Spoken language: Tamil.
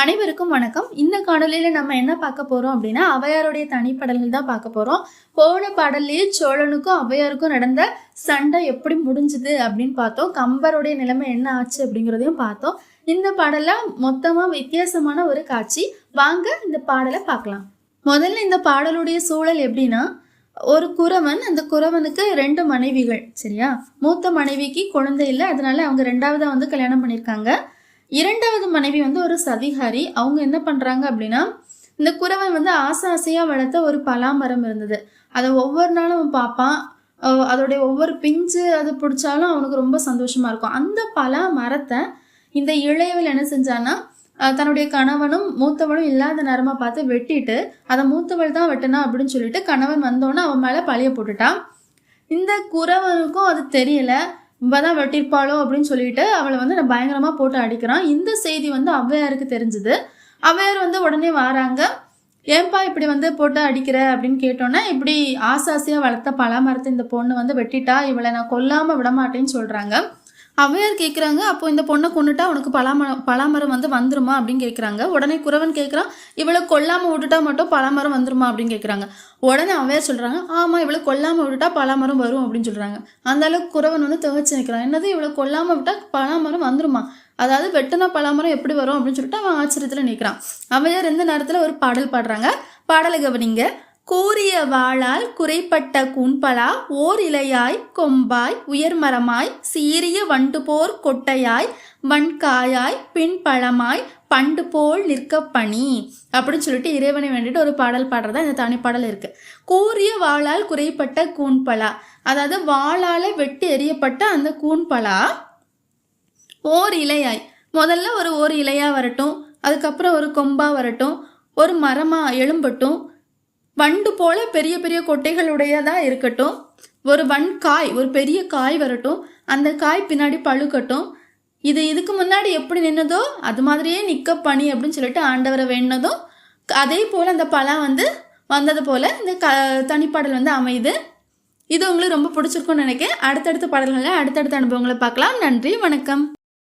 அனைவருக்கும் வணக்கம். இந்த காணொலியில நம்ம என்ன பார்க்க போறோம் அப்படின்னா அவையாருடைய தனிப்படல்கள் தான் பார்க்க போறோம். போன பாடல்லையே சோழனுக்கும் அவையாருக்கும் நடந்த சண்டை எப்படி முடிஞ்சுது அப்படின்னு பார்த்தோம். கம்பருடைய நிலைமை என்ன ஆச்சு அப்படிங்கிறதையும் பார்த்தோம். இந்த பாடலில் மொத்தமா வித்தியாசமான ஒரு காட்சி. வாங்க இந்த பாடலை பார்க்கலாம். முதல்ல இந்த பாடலுடைய சூழல் எப்படின்னா ஒரு குறவன் அந்த குறவனுக்கு ரெண்டு மனைவிகள் சரியா? மூத்த மனைவிக்கு குழந்தை இல்லை. அதனால அவங்க ரெண்டாவதா வந்து கல்யாணம் பண்ணியிருக்காங்க. இரண்டாவது மனைவி வந்து ஒரு சதிகாரி. அவங்க என்ன பண்றாங்க அப்படின்னா இந்த குறவன் வந்து ஆசை ஆசையா வளர்த்த ஒரு பலாமரம் இருந்தது. அதை ஒவ்வொரு நாளும் அவன் பார்ப்பான். அதோடைய ஒவ்வொரு பிஞ்சு அது பிடிச்சாலும் அவனுக்கு ரொம்ப சந்தோஷமா இருக்கும். அந்த பலா மரத்தை இந்த இளையவள் என்ன செஞ்சான்னா தன்னுடைய கணவனும் மூத்தவளும் இல்லாத நேரமா பார்த்து வெட்டிட்டு அதை மூத்தவள் தான் வெட்டினா அப்படின்னு சொல்லிட்டு கணவன் வந்தோன்னே அவன் மேல பழிய போட்டுட்டான். இந்த குறவனுக்கும் அது தெரியல. இவதான் வெட்டிருப்பாளோ அப்படின்னு சொல்லிட்டு அவளை வந்து நான் பயங்கரமாக போட்டு அடிக்கிறான். இந்த செய்தி வந்து ஔவையாருக்கு தெரிஞ்சுது. ஔவையார் வந்து உடனே வராங்க. ஏன்பா இப்படி வந்து போட்டு அடிக்கிற அப்படின்னு கேட்டோன்னே இப்படி ஆசாசியாக வளர்த்த பலாமரத்தை இந்த பொண்ணு வந்து வெட்டிட்டா இவளை நான் கொல்லாமல் விட மாட்டேன்னு அவையார் கேட்குறாங்க அப்போ இந்த பொண்ணை கொண்டுட்டா உனக்கு பலாமரம் பலாமரம் வந்து வந்துருமா? அப்படின்னு கேட்குறாங்க உடனே குறவன் கேட்குறான் இவளை கொல்லாமல் விட்டுட்டா மட்டும் பலாமரம் வந்துருமா? அப்படின்னு கேட்குறாங்க உடனே அவையார் சொல்கிறாங்க ஆமாம் இவளை கொல்லாமல் விட்டுட்டா பலாமரம் வரும் அப்படின்னு சொல்கிறாங்க அந்த அளவுக்கு குறவன் வந்து துவைச்சு நிற்கிறான் என்னது இவளை கொல்லாமல் விட்டால் பலாமரம் வந்துருமா? அதாவது வெட்டினா பலாமரம் எப்படி வரும்? அப்படின்னு சொல்லிட்டு அவன் ஆச்சரியத்தில் நிற்கிறான் அவையார் எந்த நேரத்தில் ஒரு பாடல் பாடுறாங்க? பாடலை கவனிங்க. கூறிய வாளால் குறைப்பட்ட கூன்பலா ஓர் இலையாய் கொம்பாய் உயர்மரமாய் சீரிய வண்டு போர் கொட்டையாய் வன்காயாய் பின்பழமாய் பண்டு போல் நிற்க பணி. அப்படின்னு சொல்லிட்டு இறைவனை வேண்டிட்டு ஒரு பாடல் பாடுறதா இந்த தனிப்பாடல் இருக்கு. கூறிய வாளால் குறைப்பட்ட கூன்பலா அதாவது வாளால வெட்டி எறியப்பட்ட அந்த கூன்பலா ஓர் இலையாய். முதல்ல ஒரு ஓர் இலையா வரட்டும் அதுக்கப்புறம் ஒரு கொம்பா வரட்டும் ஒரு மரமா எழும்பட்டும் வண்டு போல பெரிய பெரிய கொட்டைகளுடையதா இருக்கட்டும். ஒரு வன் காய் ஒரு பெரிய காய் வரட்டும். அந்த காய் பின்னாடி பழுக்கட்டும். இது இதுக்கு முன்னாடி எப்படி நின்னதோ அது மாதிரியே நிக்க பணி அப்படின்னு சொல்லிட்டு ஆண்டவரை வேணதும் அதே போல அந்த பழம் வந்து வந்தது போல இந்த க தனிப்பாடல் வந்து அமையுது. இது உங்களுக்கு ரொம்ப பிடிச்சிருக்கும்னு நினைக்கிறேன். அடுத்தடுத்த பாடல்களில் அடுத்தடுத்த அனுபவங்களை பார்க்கலாம். நன்றி வணக்கம்.